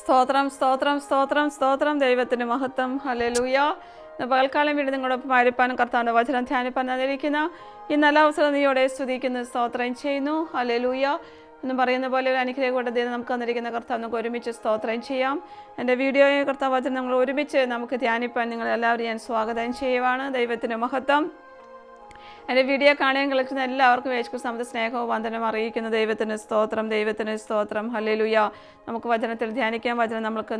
സ്തോത്രം സ്തോത്രം സ്തോത്രം സ്തോത്രം. ദൈവത്തിന് മഹത്വം. ഹലേ ലൂയ പകൽക്കാലം വീണ്ടും നിങ്ങളോടൊപ്പം ആയിരിക്കാനും കർത്താവിന്റെ വചനം ധ്യാനിപ്പാൻ തന്നിരിക്കുന്ന ഈ നല്ല അവസരം നീയോടെ സ്തുതിക്കുന്ന സ്തോത്രം ചെയ്യുന്നു. ഹല്ലേലൂയ. എന്ന് പറയുന്ന പോലെ ഒരു അനുഗ്രഹം കൂടെ ദൈവം നമുക്ക് തന്നിരിക്കുന്ന കർത്താവ് നമുക്ക് ഒരുമിച്ച് സ്തോത്രം ചെയ്യാം. എന്റെ വീഡിയോയെ കർത്താവ് വചനം നമ്മൾ ഒരുമിച്ച് നമുക്ക് ധ്യാനിപ്പാൻ നിങ്ങൾ എല്ലാവരും ഞാൻ സ്വാഗതം ചെയ്യുവാണ്. ദൈവത്തിന് മഹത്വം. എന്റെ വീഡിയോ കാണുകയും കളിക്കുന്ന എല്ലാവർക്കും യേശു സമത സ്നേഹവും വന്ദനം അറിയിക്കുന്ന. ദൈവത്തിന് സ്തോത്രം ദൈവത്തിന് സ്തോത്രം. ഹല്ലേലൂയ. നമുക്ക് വചനത്തിൽ ധ്യാനിക്കാൻ വചനം നമ്മൾക്ക്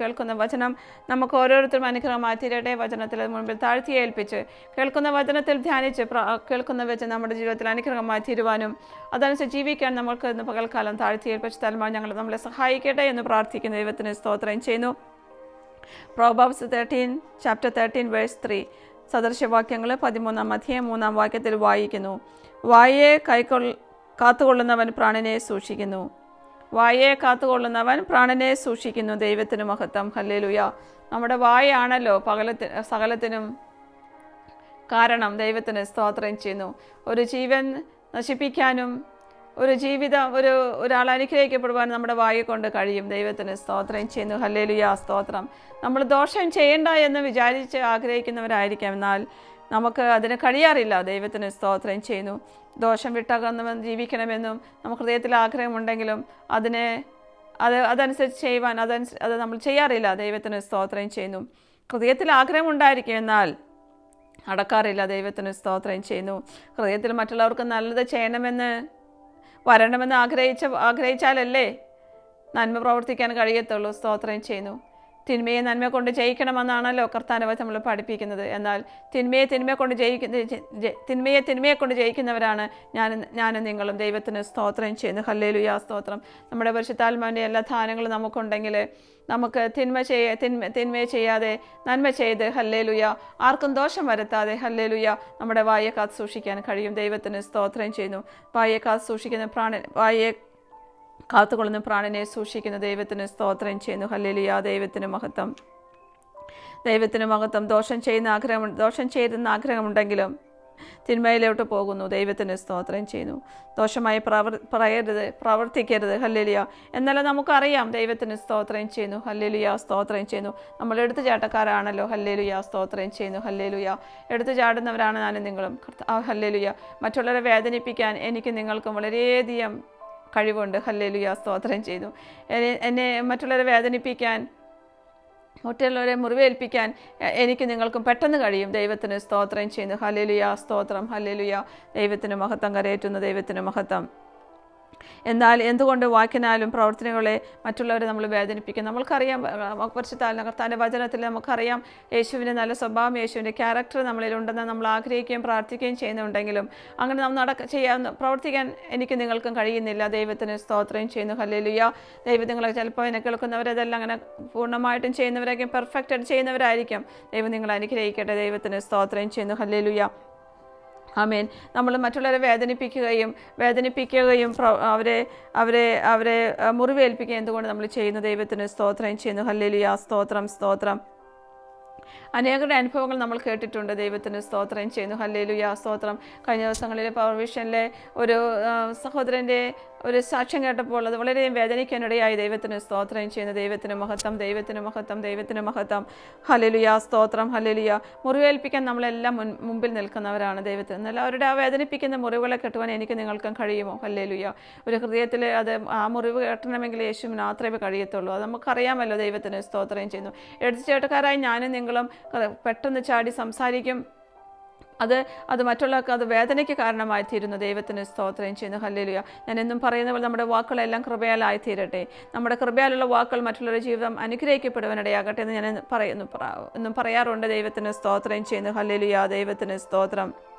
കേൾക്കുന്ന വചനം നമുക്ക് ഓരോരുത്തരും അനുഗ്രഹമായി തീരട്ടെ. വചനത്തിൽ മുൻപിൽ താഴ്ത്തി ഏൽപ്പിച്ച് കേൾക്കുന്ന വചനത്തിൽ ധ്യാനിച്ച് കേൾക്കുന്ന വെച്ച് നമ്മുടെ ജീവിതത്തിൽ അനുഗ്രഹമായി തീരുവാനും അതനുസരിച്ച് ജീവിക്കാൻ നമുക്ക് ഇന്ന് പകൽക്കാലം താഴ്ത്തി ഏൽപ്പിച്ച് തലമാ ഞങ്ങൾ നമ്മളെ സഹായിക്കട്ടെ എന്ന് പ്രാർത്ഥിക്കുന്ന. ദൈവത്തിന് സ്തോത്രം ചെയ്യുന്നു. Proverbs thirteen chapter thirteen verse three സദൃശവാക്യങ്ങൾ പതിമൂന്നാം അധ്യായം മൂന്നാം വാക്യത്തിൽ വായിക്കുന്നു. വായയെ കൈക്കൊൾ കാത്തുകൊള്ളുന്നവൻ പ്രാണനെ സൂക്ഷിക്കുന്നു. വായയെ കാത്തുകൊള്ളുന്നവൻ പ്രാണനെ സൂക്ഷിക്കുന്നു ദൈവത്തിന് മഹത്വം. ഹല്ലേലുയ. നമ്മുടെ വായയാണല്ലോ പകലത്തി സകലത്തിനും കാരണം. ദൈവത്തിന് സ്തോത്രം ചെയ്യുന്നു. ഒരു ജീവൻ നശിപ്പിക്കാനും ഒരു ജീവിതം ഒരു ഒരാൾ അനുഗ്രഹിക്കപ്പെടുവാൻ നമ്മുടെ വായു കൊണ്ട് കഴിയും. ദൈവത്തിന് സ്തോത്രം ചെയ്യുന്നു. ഹല്ലേലുയ സ്തോത്രം. നമ്മൾ ദോഷം ചെയ്യണ്ട എന്ന് വിചാരിച്ച് ആഗ്രഹിക്കുന്നവരായിരിക്കാം. എന്നാൽ നമുക്ക് അതിന് കഴിയാറില്ല. ദൈവത്തിന് സ്തോത്രം ചെയ്യുന്നു. ദോഷം വിട്ടകന്ന് ജീവിക്കണമെന്നും നമുക്ക് ഹൃദയത്തിൽ ആഗ്രഹമുണ്ടെങ്കിലും അതിനെ അത് അതനുസരിച്ച് ചെയ്യുവാൻ അതനുസരിച്ച് അത് നമ്മൾ ചെയ്യാറില്ല. ദൈവത്തിന് സ്തോത്രം ചെയ്യുന്നു. ഹൃദയത്തിൽ ആഗ്രഹമുണ്ടായിരിക്കും. എന്നാൽ അടക്കാറില്ല ദൈവത്തിന് സ്തോത്രം ചെയ്യുന്നു. ഹൃദയത്തിൽ മറ്റുള്ളവർക്ക് നല്ലത് ചെയ്യണമെന്ന് വരണമെന്ന് ആഗ്രഹിച്ച ആഗ്രഹിച്ചാലല്ലേ നന്മ പ്രവർത്തിക്കാൻ കഴിയത്തുള്ളൂ. സ്തോത്രം ചെയ്യുന്നു. തിന്മയെ നന്മ കൊണ്ട് ജയിക്കണമെന്നാണല്ലോ കർത്താനവ നമ്മൾ പഠിപ്പിക്കുന്നത്. എന്നാൽ തിന്മയെ തിന്മയെ കൊണ്ട് ജയിക്കുന്ന തിന്മയെ തിന്മയെ കൊണ്ട് ജയിക്കുന്നവരാണ് ഞാൻ ഞാനും നിങ്ങളും. ദൈവത്തിന് സ്തോത്രം ചെയ്യുന്നു. ഹല്ലേലുയാ സ്തോത്രം. നമ്മുടെ പരിശുദ്ധാത്മാവിന്റെ എല്ലാ ധാനങ്ങളും നമുക്കുണ്ടെങ്കിൽ നമുക്ക് തിന്മ ചെയ്യ തിന്മ തിന്മയെ ചെയ്യാതെ നന്മ ചെയ്ത് ഹല്ലേലുയ. ആർക്കും ദോഷം വരുത്താതെ ഹല്ലേലുയ നമ്മുടെ വായെ കാത്ത് സൂക്ഷിക്കാൻ കഴിയും. ദൈവത്തിന് സ്തോത്രം ചെയ്യുന്നു. വായെ കാത്ത് സൂക്ഷിക്കുന്ന പ്രാണ വായെ കാത്തുകൊള്ളുന്ന പ്രാണനെ സൂക്ഷിക്കുന്ന ദൈവത്തിന് സ്തോത്രം ചെയ്യുന്നു. ഹല്ലേലിയ. ദൈവത്തിന് മഹത്വം. ദൈവത്തിന് മഹത്വം. ദോഷം ചെയ്യുന്ന ആഗ്രഹം ദോഷം ചെയ്തെന്ന ആഗ്രഹമുണ്ടെങ്കിലും തിന്മയിലോട്ട് പോകുന്നു. ദൈവത്തിന് സ്തോത്രം ചെയ്യുന്നു. ദോഷമായി പ്രവർ പറയരുത്. പ്രവർത്തിക്കരുത്. ഹല്ലേലിയ. എന്നാലും നമുക്കറിയാം. ദൈവത്തിന് സ്തോത്രം ചെയ്യുന്നു. ഹല്ലേലുയ. സ്തോത്രം ചെയ്യുന്നു. നമ്മൾ എടുത്തു ചാട്ടക്കാരാണല്ലോ ഹല്ലേലുയ. സ്തോത്രം ചെയ്യുന്നു. ഹല്ലേലുയ. എടുത്തു ചാടുന്നവരാണ് ഞാനും നിങ്ങളും. ഹല്ലേലുയ. മറ്റുള്ളവരെ വേദനിപ്പിക്കാൻ എനിക്ക് നിങ്ങൾക്കും വളരെയധികം കഴിവുണ്ട്. ഹല്ലേലുയ. സ്തോത്രം ചെയ്തു. എന്നെ- മറ്റുള്ളവരെ വേദനിപ്പിക്കാൻ മറ്റുള്ളവരെ മുറിവേൽപ്പിക്കാൻ എനിക്ക് നിങ്ങൾക്കും പെട്ടെന്ന് കഴിയും. ദൈവത്തിന് സ്തോത്രം ചെയ്യുന്നു. ഹല്ലേലുയ. സ്തോത്രം. ഹല്ലേലുയ. ദൈവത്തിന് മഹത്വം കരയേറ്റുന്ന. ദൈവത്തിന് മഹത്വം. എന്നാൽ എന്തുകൊണ്ട് വാക്കിനാലും പ്രവർത്തനങ്ങളെ മറ്റുള്ളവരെ നമ്മൾ വേദനിപ്പിക്കും നമ്മൾക്കറിയാം പരിശുദ്ധാല കർത്താന്റെ വചനത്തിൽ നമുക്കറിയാം യേശുവിന്റെ നല്ല സ്വഭാവം യേശുവിന്റെ ക്യാരക്ടർ നമ്മളിലുണ്ടെന്ന് നമ്മൾ ആഗ്രഹിക്കുകയും പ്രാർത്ഥിക്കുകയും ചെയ്യുന്നുണ്ടെങ്കിലും അങ്ങനെ നാം നടക്ക ചെയ്യാൻ പ്രവർത്തിക്കാൻ എനിക്ക് നിങ്ങൾക്കും കഴിയുന്നില്ല. ദൈവത്തിന് സ്തോത്രം ചെയ്യുന്നു. ഹല്ലേലുയ. ദൈവം നിങ്ങളെ ചിലപ്പോൾ എന്നെ കേൾക്കുന്നവരതെല്ലാം അങ്ങനെ പൂർണമായിട്ടും ചെയ്യുന്നവരൊക്കെ പെർഫെക്റ്റായിട്ട് ചെയ്യുന്നവരായിരിക്കും. ദൈവം നിങ്ങൾ അനുഗ്രഹിക്കട്ടെ. ദൈവത്തിന് സ്തോത്രം ചെയ്യുന്നു. ഹല്ലേലുയ. ആമേൻ. നമ്മൾ മറ്റുള്ളവരെ വേദനിപ്പിക്കുകയും വേദനിപ്പിക്കുകയും അവരെ അവരെ അവരെ മുറിവേൽപ്പിക്കുകയും എന്തുകൊണ്ട് നമ്മൾ ചെയ്യുന്ന? ദൈവത്തിന് സ്തോത്രം ചെയ്യുന്നു. ഹല്ലേലിയ. സ്തോത്രം സ്തോത്രം. അനേകരുടെ അനുഭവങ്ങൾ നമ്മൾ കേട്ടിട്ടുണ്ട്. ദൈവത്തിന് സ്തോത്രം ചെയ്യുന്നു. ഹല്ലേലൂയ. സ്തോത്രം. കഴിഞ്ഞ ദിവസങ്ങളിൽ പവർ വിഷനിലെ ഒരു സഹോദരന്റെ ഒരു സാക്ഷ്യം കേട്ടപ്പോൾ അത് വളരെയധികം വേദനിക്കാനിടയായി. ദൈവത്തിന് സ്തോത്രം ചെയ്യുന്നു. ദൈവത്തിന് മഹത്വം. ദൈവത്തിന് മഹത്വം. ദൈവത്തിന് മഹത്വം. ഹല്ലേലൂയ. സ്തോത്രം. ഹല്ലേലൂയ. മുറിവേൽപ്പിക്കാൻ നമ്മളെല്ലാം മുൻ മുമ്പിൽ നിൽക്കുന്നവരാണ് ദൈവത്തിന്. എന്നാൽ അവരുടെ ആ വേദനിപ്പിക്കുന്ന മുറിവുകളെ കെട്ടുവാൻ എനിക്ക് നിങ്ങൾക്കും കഴിയുമോ? ഹല്ലേലൂയ. ഒരു ഹൃദയത്തിൽ അത് ആ മുറിവ് കെട്ടണമെങ്കിൽ യേശുവിന് മാത്രമേ കഴിയത്തുള്ളൂ. അത് നമുക്കറിയാമല്ലോ ദൈവത്തിന് സ്തോത്രം ചെയ്യുന്നു. എടുത്തുചേട്ടക്കാരായി ഞാനും നിങ്ങളും അത് പെട്ടെന്ന് ചാടി സംസാരിക്കും. അത് അത് മറ്റുള്ളവർക്ക് അത് വേദനയ്ക്ക് കാരണമായി തീരുന്നു ദൈവത്തിന് സ്തോത്രം ചെയ്യുന്നു. ഹല്ലേലൂയ. ഞാൻ എന്നും പറയുന്ന പോലെ നമ്മുടെ വാക്കുകളെല്ലാം കൃപയാലായി തീരട്ടെ നമ്മുടെ കൃപയാലുള്ള വാക്കുകൾ മറ്റുള്ളവരുടെ ജീവിതം അനുഗ്രഹിക്കപ്പെടുവാനിടയാകട്ടെ എന്ന് ഞാൻ പറയുന്നു. എന്നും പറയാറുണ്ട്. ദൈവത്തിന് സ്തോത്രം ചെയ്യുന്നു. ഹല്ലേലൂയ. ദൈവത്തിന് സ്തോത്രം.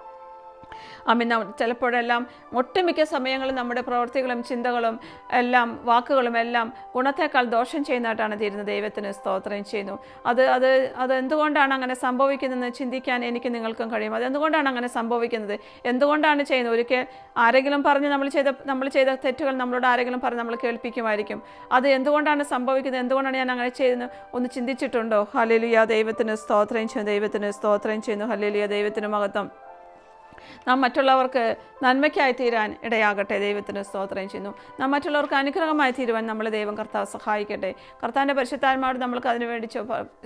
അമിന്ന ചിലപ്പോഴെല്ലാം ഒട്ടുമിക്ക സമയങ്ങളിൽ നമ്മുടെ പ്രവൃത്തികളും ചിന്തകളും എല്ലാം വാക്കുകളും എല്ലാം ഗുണത്തേക്കാൾ ദോഷം ചെയ്യുന്നതായിട്ടാണ് തീരുന്നത്. ദൈവത്തിന് സ്തോത്രം ചെയ്യുന്നു. അത് അത് അത് എന്തുകൊണ്ടാണ് അങ്ങനെ സംഭവിക്കുന്നതെന്ന് ചിന്തിക്കാൻ എനിക്ക് നിങ്ങൾക്കും കഴിയും. അത് എന്തുകൊണ്ടാണ് അങ്ങനെ സംഭവിക്കുന്നത്? എന്തുകൊണ്ടാണ് ചെയ്യുന്നത്? ഒരിക്കൽ ആരെങ്കിലും പറഞ്ഞ് നമ്മൾ ചെയ്ത നമ്മൾ ചെയ്ത തെറ്റുകൾ നമ്മളോട് ആരെങ്കിലും പറഞ്ഞ് നമ്മൾ കേൾപ്പിക്കുമായിരിക്കും. അത് എന്തുകൊണ്ടാണ് സംഭവിക്കുന്നത്? എന്തുകൊണ്ടാണ് ഞാൻ അങ്ങനെ ചെയ്യുന്നത്? ഒന്ന് ചിന്തിച്ചിട്ടുണ്ടോ? ഹലിലിയ ദൈവത്തിന് സ്തോത്രം ചെയ്യുന്നു. ദൈവത്തിന് സ്തോത്രം ചെയ്യുന്നു. ഹലിലിയ ദൈവത്തിന് മഹത്വം. നാം മറ്റുള്ളവർക്ക് നന്മയ്ക്കായി തീരാൻ ഇടയാകട്ടെ. ദൈവത്തിന് സ്തോത്രം ചെയ്യുന്നു. നാം മറ്റുള്ളവർക്ക് അനുഗ്രഹമായി തീരുവാൻ നമ്മൾ ദൈവം കർത്താവ് സഹായിക്കട്ടെ. കർത്താന്റെ പരിശുദ്ധാത്മാവോട് നമ്മൾക്ക് അതിനുവേണ്ടി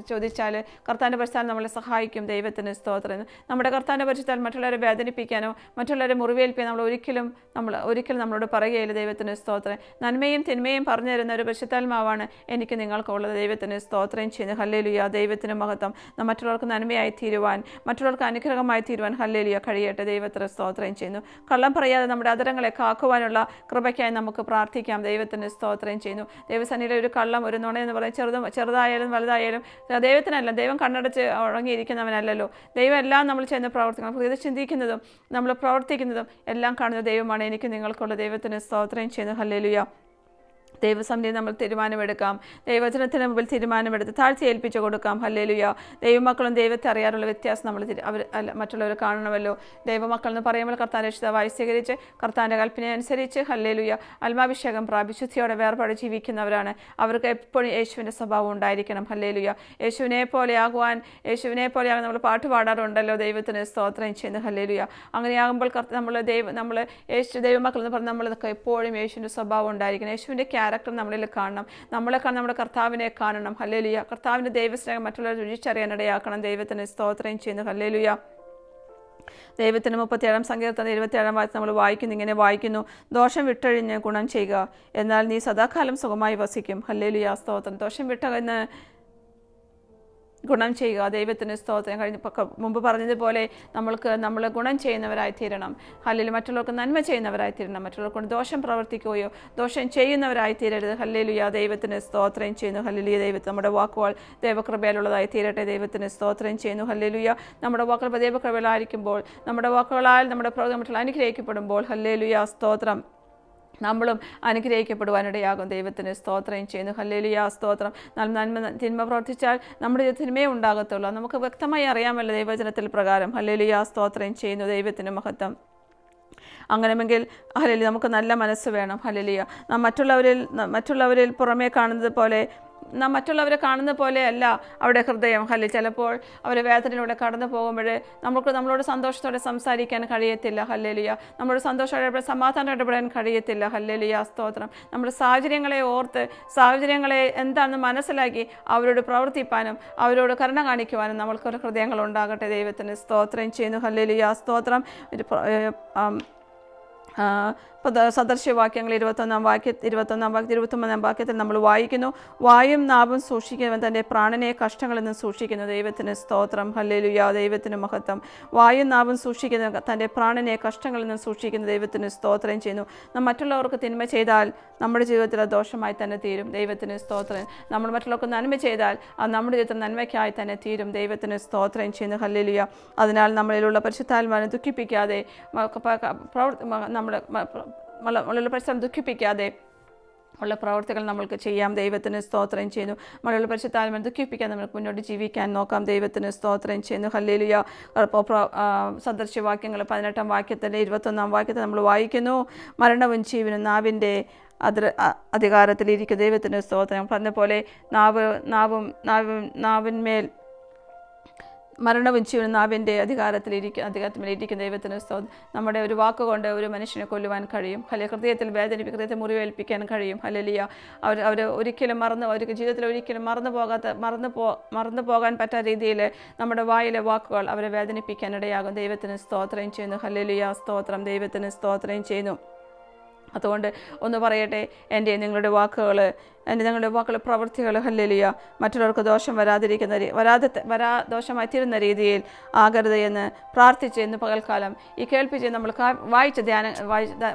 ചോദിച്ചാൽ കർത്താന്റെ പരിശുദ്ധാൻ നമ്മളെ സഹായിക്കും. ദൈവത്തിന് സ്തോത്രം. നമ്മുടെ കർത്താന്റെ പരിശുദ്ധാൽ മറ്റുള്ളവരെ വേദനിപ്പിക്കാനോ മറ്റുള്ളവരെ മുറിവേൽപ്പിക്കാൻ നമ്മൾ ഒരിക്കലും നമ്മൾ ഒരിക്കലും നമ്മളോട് പറയുകയില്ല. ദൈവത്തിന് സ്തോത്രം. നന്മയും തിന്മയും പറഞ്ഞു തരുന്ന ഒരു പരിശുദ്ധാത്മാവാണ് എനിക്ക് നിങ്ങൾക്കുള്ളത്. ദൈവത്തിന് സ്തോത്രം ചെയ്യുന്നു. ഹല്ലേലുയ. ദൈവത്തിന് മഹത്വം. മറ്റുള്ളവർക്ക് നന്മയായി തീരുവാൻ മറ്റുള്ളവർക്ക് അനുഗ്രഹമായി തീരുവാൻ ഹല്ലേലുയ കഴിയട്ടെ. ദൈവത്തിന് സ്തോത്രം ചെയ്യുന്നു. കള്ളം പറയാതെ നമ്മുടെ അതരങ്ങളെ കാക്കുവാനുള്ള കൃപയ്ക്കായി നമുക്ക് പ്രാർത്ഥിക്കാം. ദൈവത്തിന് സ്തോത്രം ചെയ്യുന്നു. ദൈവസന്നിധിയിലെ ഒരു കള്ളം ഒരു നുണ എന്ന് പറയും ചെറുതും ചെറുതായാലും വലുതായാലും ദൈവത്തിനല്ല ദൈവം കണ്ണടച്ച് ഉറങ്ങിയിരിക്കുന്നവനല്ലല്ലോ. ദൈവം എല്ലാം നമ്മൾ ചെയ്യുന്ന പ്രവർത്തിക്കണം ഇത് ചിന്തിക്കുന്നതും നമ്മൾ പ്രവർത്തിക്കുന്നതും എല്ലാം കാണുന്ന ദൈവമാണ്. എനിക്ക് നിങ്ങൾക്കുള്ള ദൈവത്തിന് സ്തോത്രം ചെയ്യുന്നു. ഹല്ലേലുയ. ദൈവസമിതി നമ്മൾ തീരുമാനമെടുക്കാം. ദൈവചനത്തിന് മുമ്പിൽ തീരുമാനമെടുത്ത് താഴ്ച ഏൽപ്പിച്ചു കൊടുക്കാം. ഹല്ലേലുയ. ദൈവമക്കളും ദൈവത്തെ അറിയാറുള്ള വ്യത്യാസം നമ്മൾ അവർ മറ്റുള്ളവർ കാണണമല്ലോ. ദൈവമക്കൾ എന്ന് പറയുമ്പോൾ കർത്താൻ രക്ഷിതാവായി സ്വീകരിച്ച് കർത്താന്റെ കൽപ്പനയനുസരിച്ച് ഹല്ലേലുയ. അൽമാഭിഷേകം പ്രാപിശുദ്ധിയോടെ വേർപാട് ജീവിക്കുന്നവരാണ്. അവർക്ക് എപ്പോഴും യേശുവിന്റെ സ്വഭാവം ഉണ്ടായിരിക്കണം. ഹല്ലേലുയ. യേശുവിനെ പോലെയാകുവാൻ യേശുവിനെ പോലെയാകും നമ്മൾ പാട്ട് പാടാറുണ്ടല്ലോ. ദൈവത്തിന് സ്തോത്രം ചെയ്യുന്നത് ഹല്ലേലുയ. അങ്ങനെയാകുമ്പോൾ കർത്ത നമ്മൾ ദൈവം നമ്മൾ യേശു ദൈവമക്കൾ എന്ന് പറഞ്ഞാൽ നമ്മളൊക്കെ എപ്പോഴും യേശുവിന്റെ സ്വഭാവം ഉണ്ടായിരിക്കണം. യേശുവിന്റെ ക്യാരക്ടർ നമ്മളിൽ കാണണം. നമ്മളെ നമ്മുടെ കർത്താവിനെ കാണണം. ഹല്ലേലുയ കർത്താവിന്റെ ദൈവസ്നേഹം മറ്റുള്ളവർ രുചിച്ചറിയാനിടയാക്കണം. ദൈവത്തിന് സ്തോത്രം ചെയ്യുന്നു. ഹല്ലേലുയ ദൈവത്തിന് മുപ്പത്തിയേഴാം സങ്കീർത്തനം ഇരുപത്തിയേഴാം വായത്ത് നമ്മൾ വായിക്കുന്നു. ഇങ്ങനെ വായിക്കുന്നു. ദോഷം വിട്ടഴിഞ്ഞ് ഗുണം ചെയ്യുക. എന്നാൽ നീ സദാകാലം സുഖമായി വസിക്കും. ഹല്ലേലുയ സ്തോത്രം. ദോഷം വിട്ടകന്ന് ഗുണം ചെയ്യുക ദൈവത്തിന് സ്തോത്രം. കഴിഞ്ഞ മുമ്പ് പറഞ്ഞതുപോലെ നമ്മൾക്ക് നമ്മൾ ഗുണം ചെയ്യുന്നവരായി തീരണം. അല്ലെങ്കിൽ മറ്റുള്ളവർക്ക് നന്മ ചെയ്യുന്നവരായി തീരണം. മറ്റുള്ളവർക്ക് ദോഷം പ്രവർത്തിക്കുകയോ ദോഷം ചെയ്യുന്നവരായി തീരരുത്. ഹല്ലേലുയ. ദൈവത്തിന് സ്തോത്രം ചെയ്യുന്നു. ഹല്ലേലുയ. ദൈവത്തെ നമ്മുടെ വാക്കുകൾ ദൈവകൃപയിലുള്ളതായി തീരട്ടെ. ദൈവത്തിന് സ്തോത്രം ചെയ്യുന്നു. ഹല്ലേലുയ. നമ്മുടെ വാക്കുകൾ ദൈവകൃപയിലായിരിക്കുമ്പോൾ നമ്മുടെ വാക്കുകളാൽ നമ്മുടെ മറ്റുള്ള അനുഗ്രഹിക്കപ്പെടുമ്പോൾ ഹല്ലേലുയ സ്തോത്രം. നമ്മളും അനുഗ്രഹിക്കപ്പെടുവാനിടയാകും. ദൈവത്തിന് സ്തോത്രം. ചെയ്യുന്നു. ഹല്ലേലുയ. സ്തോത്രം. നന്മ തിന്മ പ്രവർത്തിച്ചാൽ നമ്മുടെ തിന്മയെ ഉണ്ടാകത്തുള്ളൂ. നമുക്ക് വ്യക്തമായി അറിയാമല്ലോ ദൈവചനത്തിൽ പ്രകാരം. ഹല്ലേലുയ. സ്തോത്രം. ചെയ്യുന്നു. ദൈവത്തിന് മഹത്വം. അങ്ങനെമെങ്കിൽ ഹലലി നമുക്ക് നല്ല മനസ്സ് വേണം. ഹലലിയ നാം മറ്റുള്ളവരിൽ മറ്റുള്ളവരിൽ പുറമേ കാണുന്നത് പോലെ നാം മറ്റുള്ളവരെ കാണുന്ന പോലെയല്ല അവിടെ ഹൃദയം. ഹല്ലി ചിലപ്പോൾ അവർ വേദനയിലൂടെ കടന്നു പോകുമ്പോൾ നമുക്ക് നമ്മളോട് സന്തോഷത്തോടെ സംസാരിക്കാൻ കഴിയത്തില്ല. ഹല്ലലിയ. നമ്മളോട് സന്തോഷത്തോടെ സമാധാനം ഇടപെടാൻ കഴിയത്തില്ല. ഹല്ലലിയ. സ്തോത്രം. നമ്മുടെ സാഹചര്യങ്ങളെ ഓർത്ത് സാഹചര്യങ്ങളെ എന്താണെന്ന് മനസ്സിലാക്കി അവരോട് പ്രവർത്തിപ്പാനും അവരോട് കരുണ കാണിക്കുവാനും നമ്മൾക്കൊരു ഹൃദയങ്ങൾ ഉണ്ടാകട്ടെ ദൈവത്തിന് സ്തോത്രം ചെയ്യുന്നു. ഹല്ലലിയ. സ്തോത്രം. സദൃശ്യവാക്യങ്ങൾ ഇരുപത്തൊന്നാം വാക്യ ഇരുപത്തൊന്നാം വാക്യ ഇരുപത്തൊമ്പതാം വാക്യത്തിൽ നമ്മൾ വായിക്കുന്നു. വായും നാവും സൂക്ഷിക്കുന്നവൻ തന്റെ പ്രാണനെ കഷ്ടങ്ങളിൽ നിന്ന് സൂക്ഷിക്കുന്നു. ദൈവത്തിന് സ്തോത്രം. ഹല്ലേലുയ. ദൈവത്തിന് മഹത്വം. വായും നാവും സൂക്ഷിക്കുന്ന തന്റെ പ്രാണനെ കഷ്ടങ്ങളിൽ നിന്ന് സൂക്ഷിക്കുന്ന. ദൈവത്തിന് സ്തോത്രം ചെയ്യുന്നു. മറ്റുള്ളവർക്ക് തിന്മ ചെയ്താൽ നമ്മുടെ ജീവിതത്തിൽ ദോഷമായി തന്നെ തീരും. ദൈവത്തിന് സ്തോത്രം. നമ്മൾ മറ്റുള്ളവർക്ക് നന്മ ചെയ്താൽ അത് നമ്മുടെ ജീവിതത്തിൽ നന്മയ്ക്കായി തന്നെ തീരും. ദൈവത്തിന് സ്തോത്രം ചെയ്യുന്നു. ഹല്ലേലുയ. അതിനാൽ നമ്മളിലുള്ള പരിശുദ്ധാത്മാവിനെ ദുഃഖിപ്പിക്കാതെ നമ്മൾ നമ്മുടെ മലയാള പരിസരം ദുഃഖിപ്പിക്കാതെ ഉള്ള പ്രവർത്തികൾ നമ്മൾക്ക് ചെയ്യാം. ദൈവത്തിന് സ്തോത്രം ചെയ്യുന്നു. നമ്മളുള്ള പരിശുദ്ധാത്മ ദുഃഖിപ്പിക്കാൻ നമുക്ക് മുന്നോട്ട് ജീവിക്കാൻ നോക്കാം. ദൈവത്തിന് സ്തോത്രം ചെയ്യുന്നു. ഹല്ലേലുയ. സദൃശ്യവാക്യങ്ങൾ പതിനെട്ടാം വാക്യത്തിന്റെ ഇരുപത്തൊന്നാം വാക്യത്തിൽ നമ്മൾ വായിക്കുന്നു. മരണവും ജീവനും നാവിന്റെ അതിർ അധികാരത്തിലിരിക്കും ദൈവത്തിന് സ്തോത്രം. പറഞ്ഞ പോലെ നാവ് നാവും നാവും നാവിന്മേൽ മരണവും ജീവനും നാവിന്റെ അധികാരത്തിലിരിക്കും അധികാരത്തിലിരിക്കുന്ന ദൈവത്തിന് സ്തോത്രം നമ്മുടെ ഒരു വാക്കുകൊണ്ട് ഒരു മനുഷ്യനെ കൊല്ലുവാൻ കഴിയും. അല്ലെ ഹൃദയത്തിൽ വേദനിപ്പിക്കും ഹൃദയത്തെ മുറിവേൽപ്പിക്കാൻ കഴിയും. അല്ലെലിയ അവർ അവർ ഒരിക്കലും മറന്ന് അവർക്ക് ജീവിതത്തിൽ ഒരിക്കലും മറന്നു പോകാത്ത മറന്നു പോ മറന്നു പോകാൻ പറ്റാത്ത രീതിയിൽ നമ്മുടെ വായിലെ വാക്കുകൾ അവരെ വേദനിപ്പിക്കാൻ ഇടയാകും. ദൈവത്തിന് സ്തോത്രം ചെയ്യുന്നു. ഹല്ലലിയ. സ്തോത്രം. ദൈവത്തിന് സ്തോത്രം ചെയ്യുന്നു. അതുകൊണ്ട് ഒന്ന് പറയട്ടെ എന്റെ നിങ്ങളുടെ വാക്കുകൾ എന്റെ ഞങ്ങളുടെ വാക്കുകൾ പ്രവൃത്തികൾ ഹല്ലേലിയ. മറ്റുള്ളവർക്ക് ദോഷം വരാതിരിക്കുന്ന വരാതെ വരാ ദോഷമായി തീരുന്ന രീതിയിൽ ആകരുത് എന്ന് പ്രാർത്ഥിച്ച് ഇന്ന് പകൽക്കാലം ഈ കേൾപ്പിച്ച് നമ്മൾ വായിച്ച ധ്യാന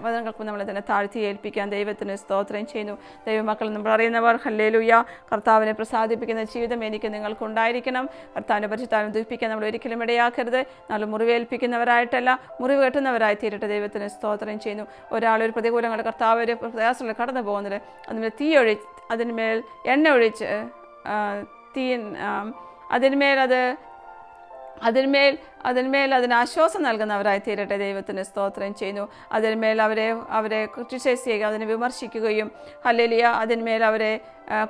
വചനങ്ങൾക്കും നമ്മളെ തന്നെ താഴ്ത്തി ഏൽപ്പിക്കാൻ ദൈവത്തിന് സ്തോത്രം ചെയ്യുന്നു. ദൈവമക്കൾ നമ്മൾ അറിയുന്നവർ ഹല്ലേലുയ. കർത്താവിനെ പ്രസാദിപ്പിക്കുന്ന ജീവിതം എനിക്ക് നിങ്ങൾക്കുണ്ടായിരിക്കണം. കർത്താവിനെ പരിശുദ്ധാവിനെ ദുഃഖിപ്പിക്കാൻ നമ്മൾ ഒരിക്കലും ഇടയാക്കരുത്. നമ്മൾ മുറിവേൽപ്പിക്കുന്നവരായിട്ടല്ല മുറിവ് കെട്ടുന്നവരായി തീരട്ടെ ദൈവത്തിന് സ്തോത്രം ചെയ്യുന്നു. ഒരാളൊരു പ്രതികൂലങ്ങളുടെ കർത്താവ് ഒരു പ്രയാസങ്ങൾ കടന്നു പോകുന്നത് അതിന് തീയൊഴി അതിന്മേൽ എണ്ണ ഒഴിച്ച് തീ അതിന്മേൽ അത് അതിന്മേൽ അതിന്മേൽ അതിന് ആശ്വാസം നൽകുന്നവരായി തീരട്ടെ ദൈവത്തിന് സ്തോത്രം ചെയ്യുന്നു. അതിന്മേൽ അവരെ അവരെ ക്രിറ്റിസൈസ് ചെയ്യുക അതിനെ വിമർശിക്കുകയും അല്ലെങ്കിൽ അതിന്മേൽ അവരെ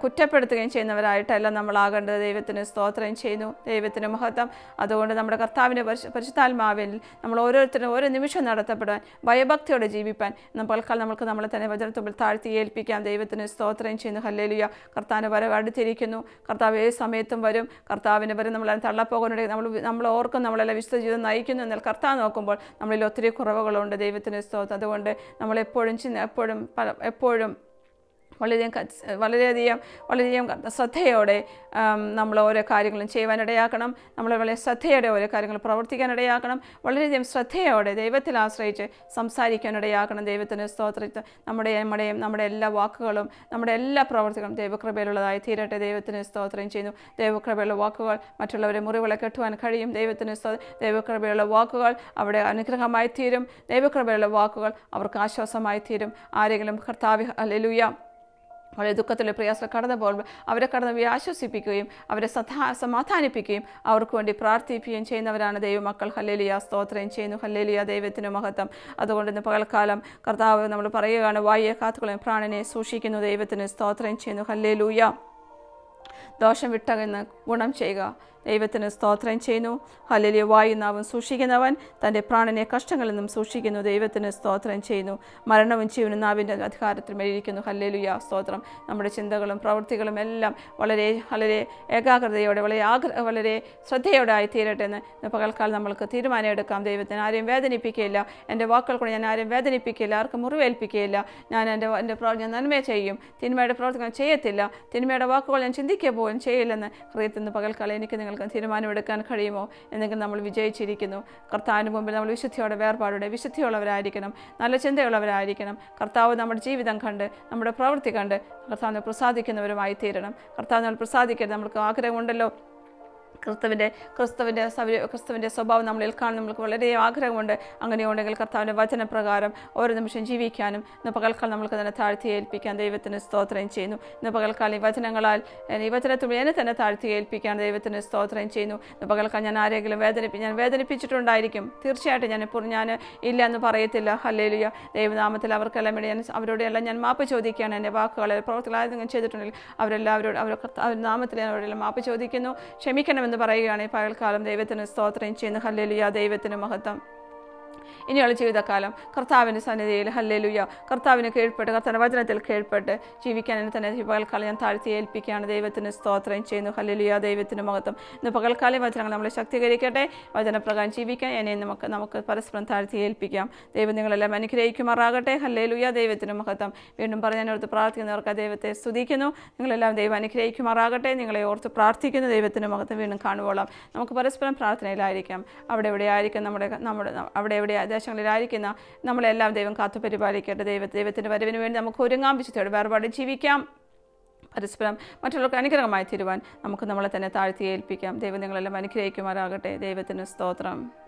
കുറ്റപ്പെടുത്തുകയും ചെയ്യുന്നവരായിട്ടല്ല നമ്മളാകേണ്ടത്. ദൈവത്തിന് സ്തോത്രം ചെയ്യുന്നു. ദൈവത്തിന് മഹത്വം. അതുകൊണ്ട് നമ്മുടെ കർത്താവിന്റെ പരിശു പരിശുദ്ധാത്മാവിൽ നമ്മൾ ഓരോരുത്തരും ഓരോ നിമിഷം നടത്തപ്പെടാൻ ഭയഭക്തിയോടെ ജീവിപ്പാൻ നമ്മൾ നമുക്ക് നമ്മളെ തന്നെ വചനത്തുമ്പിൽ താഴ്ത്തി ഏൽപ്പിക്കാം ദൈവത്തിന് സ്തോത്രം ചെയ്യുന്നു. ഹല്ലേലിയ. കർത്താവിന്റെ വരവ് അടുത്തിരിക്കുന്നു. കർത്താവ് ഏത് സമയത്തും വരും. കർത്താവിന്റെ വരും നമ്മളെ തള്ളപ്പോകാനുണ്ടെങ്കിൽ നമ്മൾ നമ്മൾ ഓർക്കും നമ്മളെല്ലാം വിശുദ്ധ ജീവിതം നയിക്കുന്നു എന്നാൽ കർത്താവ് നോക്കുമ്പോൾ നമ്മളിൽ ഒത്തിരി കുറവുകളുണ്ട്. ദൈവത്തിന് സ്തോത്രം. അതുകൊണ്ട് നമ്മളെപ്പോഴും ചിന്ത എപ്പോഴും എപ്പോഴും വളരെയധികം വളരെയധികം വളരെയധികം ശ്രദ്ധയോടെ നമ്മൾ ഓരോ കാര്യങ്ങളും ചെയ്യുവാനിടയാക്കണം. നമ്മൾ വളരെ ശ്രദ്ധയോടെ ഓരോ കാര്യങ്ങൾ പ്രവർത്തിക്കാനിടയാക്കണം. വളരെയധികം ശ്രദ്ധയോടെ ദൈവത്തിൽ ആശ്രയിച്ച് സംസാരിക്കാനിടയാക്കണം. ദൈവത്തിന് സ്തോത്രത്തെ നമ്മുടെ നമ്മുടെയും നമ്മുടെ എല്ലാ വാക്കുകളും നമ്മുടെ എല്ലാ പ്രവർത്തികളും ദൈവകൃപയിലുള്ളതായി തീരട്ടെ. ദൈവത്തിന് സ്തോത്രം ചെയ്യുന്നു. ദൈവകൃപയുള്ള വാക്കുകൾ മറ്റുള്ളവരെ മുറിവുകളെ കെട്ടുവാൻ കഴിയും. ദൈവത്തിന് ദൈവകൃപയുള്ള വാക്കുകൾ അവിടെ അനുഗ്രഹമായി തീരും ദൈവകൃപയുള്ള വാക്കുകൾ അവർക്ക് ആശ്വാസമായി തീരും ആരെങ്കിലും കർത്താവ് അല്ലെലുയ്യ വളരെ ദുഃഖത്തിൽ പ്രയാസം കടന്നു പോകുമ്പോൾ അവരെ കടന്ന് ആശ്വസിപ്പിക്കുകയും അവരെ സധാ സമാധാനിപ്പിക്കുകയും അവർക്ക് വേണ്ടി പ്രാർത്ഥിക്കുകയും ചെയ്യുന്നവരാണ് ദൈവമക്കൾ. ഹല്ലേലിയ. സ്തോത്രം ചെയ്യുന്നു. ഹല്ലേലിയ. ദൈവത്തിന് മഹത്വം. അതുകൊണ്ട് ഇന്ന് പകൽക്കാലം കർത്താവ് നമ്മൾ പറയുകയാണ് വായെ കാത്തുകളെ പ്രാണനെ സൂക്ഷിക്കുന്നു. ദൈവത്തിന് സ്തോത്രം ചെയ്യുന്നു. ഹല്ലേലൂയ. ദോഷം വിട്ടകന്ന് ഗുണം ചെയ്യുക. ദൈവത്തിന് സ്തോത്രം ചെയ്യുന്നു. ഹലലിയ വായുനാവും സൂക്ഷിക്കുന്നവൻ തന്റെ പ്രാണനെ കഷ്ടങ്ങളിൽ നിന്നും സൂക്ഷിക്കുന്നു. ദൈവത്തിന് സ്തോത്രം ചെയ്യുന്നു. മരണവും ജീവനും നാവിന്റെ അധികാരത്തിൽ മേലിരിക്കുന്നു ഹല്ലലിയ. സ്തോത്രം. നമ്മുടെ ചിന്തകളും പ്രവൃത്തികളും എല്ലാം വളരെ വളരെ ഏകാഗ്രതയോടെ വളരെ ആഗ്ര വളരെ ശ്രദ്ധയോടെ ആയി തീരട്ടെ എന്ന് പകൽക്കാലം നമ്മൾക്ക് തീരുമാനം എടുക്കാം ദൈവത്തിന് ആരെയും വേദനിപ്പിക്കുകയില്ല. എന്റെ വാക്കുകൾ കൊണ്ട് ഞാൻ ആരെയും വേദനിപ്പിക്കുകയില്ല. ആർക്കും മുറിവേൽപ്പിക്കുകയില്ല. ഞാൻ എന്റെ എന്റെ ഞാൻ നന്മ ചെയ്യും. തിന്മയുടെ പ്രവർത്തനം ചെയ്യത്തില്ല. തിന്മയുടെ വാക്കുകൾ ഞാൻ ചിന്തിക്കുക പോലും ചെയ്യില്ലെന്ന് ഹൃദയത്തിൽ നിന്ന് പകൽക്കാലം എനിക്ക് നിങ്ങൾക്ക് തീരുമാനമെടുക്കാൻ കഴിയുമോ എന്നെങ്കിൽ നമ്മൾ വിജയിച്ചിരിക്കുന്നു. കർത്താവിന് മുമ്പിൽ നമ്മൾ വിശുദ്ധിയോടെ വേർപാടോടെ വിശുദ്ധിയുള്ളവരായിരിക്കണം. നല്ല ചിന്തയുള്ളവരായിരിക്കണം. കർത്താവ് നമ്മുടെ ജീവിതം കണ്ട് നമ്മുടെ പ്രവൃത്തി കണ്ട് കർത്താവിനെ പ്രസാദിക്കുന്നവരുമായി തീരണം കർത്താവിനെ പ്രസാദിക്കരുത്. നമുക്ക് ആഗ്രഹമുണ്ടല്ലോ. ക്രിസ്തുവിന്റെ ക്രിസ്തുവിന്റെ ക്രിസ്തുവിന്റെ സ്വഭാവം നമ്മളിൽ കാണാൻ നമുക്ക് വളരെ ആഗ്രഹമുണ്ട് അങ്ങനെയുണ്ടെങ്കിൽ കർത്താവിന്റെ വചനപ്രകാരം ഓരോ നിമിഷം ജീവിക്കാനും. ഇന്ന് പകൽക്കാലം നമുക്ക് തന്നെ താഴ്ത്തി ഏൽപ്പിക്കാൻ ദൈവത്തിന് സ്തോത്രം ചെയ്യുന്നു. ഇന്ന് പകൽക്കാലം ഈ വചനങ്ങളാൽ ഈ വചനത്തിൽ എന്നെ തന്നെ താഴ്ത്തി ഏൽപ്പിക്കാൻ ദൈവത്തിന് സ്തോത്രം ചെയ്യുന്നു. ഇന്ന് പകൽക്കാലം ഞാൻ ആരെങ്കിലും വേദനിപ്പി ഞാൻ വേദനിപ്പിച്ചിട്ടുണ്ടായിരിക്കും. തീർച്ചയായിട്ടും ഞാൻ ഇപ്പോൾ ഞാൻ ഇല്ല എന്ന് പറയത്തില്ല. ഹല്ലേലുയ. ദൈവനാമത്തിൽ അവർക്കെല്ലാം വേണ്ടി ഞാൻ അവരോടെല്ലാം ഞാൻ മാപ്പ് ചോദിക്കുകയാണ്. എന്റെ വാക്കുകളെ പ്രവർത്തികൾ ആരെങ്കിലും ചെയ്തിട്ടുണ്ടെങ്കിൽ അവരെല്ലാവരോട് അവർ നാമത്തിൽ ഞാൻ അവരെല്ലാം മാപ്പ് ചോദിക്കുന്നു. ക്ഷമിക്കണമെന്ന് പറയുകയാണ് ഈ പകൽക്കാലം ദൈവത്തിന് സ്തോത്രം ചെയ്യുന്ന. ഹല്ലേലുയ. ദൈവത്തിന് മഹത്വം. ഇനിയുള്ള ജീവിതകാലം കർത്താവിന്റെ സന്നിധിയിൽ ഹല്ലേലുയ. കർത്താവിന് കീഴ്പ്പെട്ട് കർത്താവിന്റെ വചനത്തിൽ കീഴ്പ്പെട്ട് ജീവിക്കാൻ എന്നെ തന്നെ പകൽക്കാലം ഞാൻ താഴ്ത്തി ഏൽപ്പിക്കുകയാണ്. ദൈവത്തിന് സ്തോത്രം ചെയ്യുന്നു. ഹല്ലേലുയ. ദൈവത്തിന് മഹത്വം. ഇന്ന് പകൽക്കാലം വചനങ്ങൾ നമ്മളെ ശക്തീകരിക്കട്ടെ. വചനപ്രകാരം ജീവിക്കാൻ എന്നെ നമുക്ക് നമുക്ക് പരസ്പരം താഴ്ത്തി ഏൽപ്പിക്കാം. ദൈവം നിങ്ങളെല്ലാം അനുഗ്രഹിക്കുമാറാകട്ടെ. ഹല്ലേലുയ. ദൈവത്തിന് മഹത്വം. വീണ്ടും പറഞ്ഞ് ഓർത്ത് പ്രാർത്ഥിക്കുന്നവർക്ക് ദൈവത്തെ സ്തുതിക്കുന്നു. നിങ്ങളെല്ലാം ദൈവം അനുഗ്രഹിക്കുമാറാകട്ടെ. നിങ്ങളെ ഓർത്ത് പ്രാർത്ഥിക്കുന്നു. ദൈവത്തിന് മഹത്വം വീണ്ടും കാണുവോളാം. നമുക്ക് പരസ്പരം പ്രാർത്ഥനയിലായിരിക്കാം. അവിടെ എവിടെ ആയിരിക്കും. നമ്മുടെ നമ്മുടെ അവിടെ എവിടെ ദേശങ്ങളിലായിരിക്കുന്ന നമ്മളെല്ലാം ദൈവം കാത്തു പരിപാലിക്കേണ്ട ദൈവ ദൈവത്തിന്റെ വരവിന് വേണ്ടി നമുക്ക് ഒരുങ്ങാം. വിശുദ്ധയോടെ വേർപാട് ജീവിക്കാം. പരസ്പരം മറ്റുള്ളവർക്ക് അനുഗ്രഹമായി തീരുവാൻ നമുക്ക് നമ്മളെ തന്നെ താഴ്ത്തി ഏൽപ്പിക്കാം. ദൈവം നിങ്ങളെല്ലാം അനുഗ്രഹിക്കുമാറാകട്ടെ. ദൈവത്തിന് സ്തോത്രം.